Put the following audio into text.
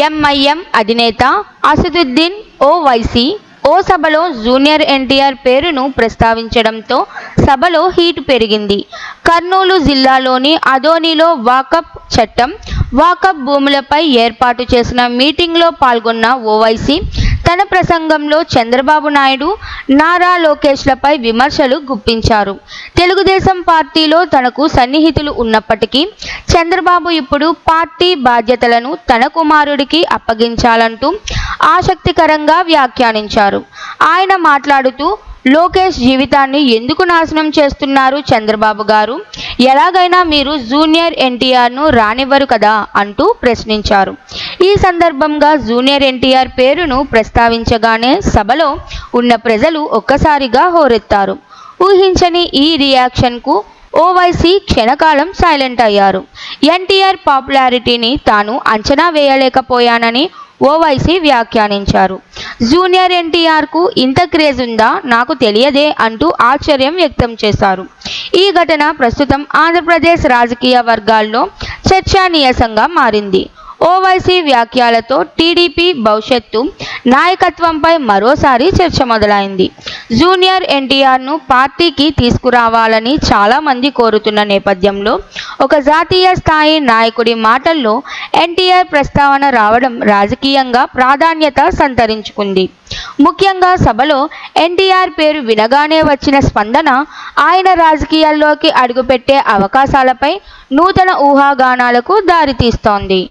MIM అధినేత అసదుద్దీన్ ఓవైసీ ఓ సభలో junior NTR పేరును ప్రస్తావించడంతో సభలో హీటు పెరిగింది. కర్నూలు జిల్లాలోని అదోనిలో వాకప్ చట్టం వాకప్ భూములపై ఏర్పాటు చేసిన మీటింగ్లో పాల్గొన్న ఓవైసీ తన ప్రసంగంలో చంద్రబాబు నాయుడు నారా లోకేష్లపై విమర్శలు గుప్పించారు. తెలుగుదేశం పార్టీలో తనకు సన్నిహితులు ఉన్నప్పటికీ చంద్రబాబు ఇప్పుడు పార్టీ బాధ్యతలను తన కుమారుడికి అప్పగించాలంటూ ఆసక్తికరంగా వ్యాఖ్యానించారు. ఆయన మాట్లాడుతూ లోకేష్ జీవితాన్ని ఎందుకు నాశనం చేస్తున్నారు చంద్రబాబు గారు? ఎలాగైనా మీరు జూనియర్ ఎన్టీఆర్ను రానివ్వరు కదా? అంటూ ప్రశ్నించారు. ఈ సందర్భంగా జూనియర్ ఎన్టీఆర్ పేరును ప్రస్తావించగానే సభలో ఉన్న ప్రజలు ఒక్కసారిగా హోరెత్తారు. ఊహించని ఈ రియాక్షన్కు ఓవైసీ క్షణకాలం సైలెంట్ అయ్యారు. ఎన్టీఆర్ పాపులారిటీని తాను అంచనా వేయలేకపోయానని ఓవైసీ వ్యాఖ్యానించారు. జూనియర్ ఎన్టీఆర్కు ఇంత క్రేజ్ ఉందా? నాకు తెలియదే అంటూ ఆశ్చర్యం వ్యక్తం చేశారు. ఈ ఘటన ప్రస్తుతం ఆంధ్రప్రదేశ్ రాజకీయ వర్గాల్లో చర్చనీయాసంగా మారింది. ఓవైసీ వ్యాఖ్యలతో టీడీపీ భవిష్యత్తు నాయకత్వంపై మరోసారి చర్చ మొదలైంది. జూనియర్ ఎన్టీఆర్ను పార్టీకి తీసుకురావాలని చాలామంది కోరుతున్న నేపథ్యంలో ఒక జాతీయ స్థాయి నాయకుడి మాటల్లో ఎన్టీఆర్ ప్రస్తావన రావడం రాజకీయంగా ప్రాధాన్యత సంతరించుకుంది. ముఖ్యంగా సభలో ఎన్టీఆర్ పేరు వినగానే వచ్చిన స్పందన ఆయన రాజకీయాల్లోకి అడుగుపెట్టే అవకాశాలపై నూతన ఊహాగానాలకు దారితీస్తోంది.